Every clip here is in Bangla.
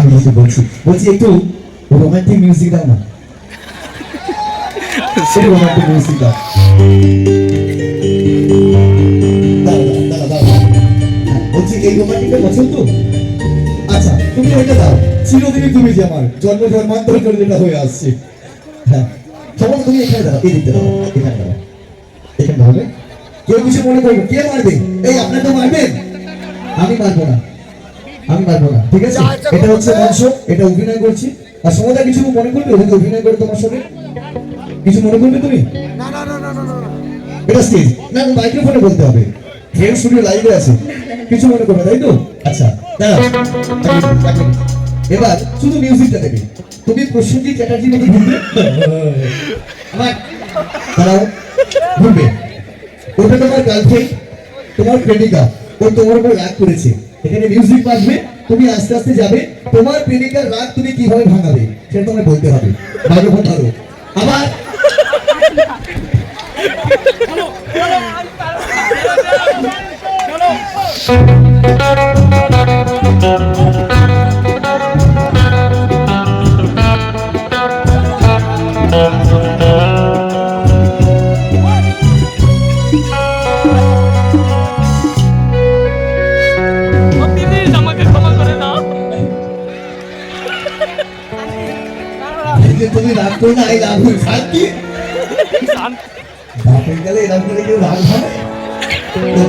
আমি কিছু বলছি? বলছি একটু রোমান্টিক মিউজিক দাও না। রোমান্টিক মিউজিক দাও বলছি, এই রোমান্টিকটা পছন্দ? আচ্ছা তুমি ওইটা দাও। চিরদিনই তুমি যে আমার জন্ম জন্মান্তর করে যেটা হয়ে আসছে। হ্যাঁ সমস্ত তুমি এখানে দাও এই দিকটা দাও এখানে দাও এখানে হবে? কেউ কিছু মনে করবে কে মারবে? এই আপনার তো মারবেন? আমি মারবো না। আমি পারব না ঠিক আছে? এটা হচ্ছে মঞ্চ এটা অভিনয় করছি। আর সময় কিছু মনে করবে? ওদিকে অভিনয় করে তোমার সঙ্গে। কিছু মনে করবে তুমি? এটা স্টেজ না মাইক্রোফোনে বলতে হবে। ফ্রেন্ড স্টুডিও লাইভে আছে। কিছু মনে করবে তাই তো? আচ্ছা মিনিট। এবার শুধু মিউজিকটা দেবে তুমি প্রসেনজিৎ চ্যাটার্জি নাকি ঘুরবে আমার দাঁড়াও। ঘুরবে ওটা তোমার গার্লফ্রেন্ড তোমার প্রেমিকা। ও তোমার উপর রাগ করেছে। এখানে মিউজিক বাজবে, তুমি আস্তে আস্তে যাবে। তোমার প্রেমিকার রাগ তুমি কীভাবে ভাঙাবে, সেটা তোমাকে বলতে হবে। ভালো ধরো। আবার যে তুমি রাগ করো না এই রাগ হয়ে শান্তি। বাপের গেলে এরকম করে কেউ রাগ হবে?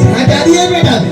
ঝাঁটা দিয়ে মেটাবে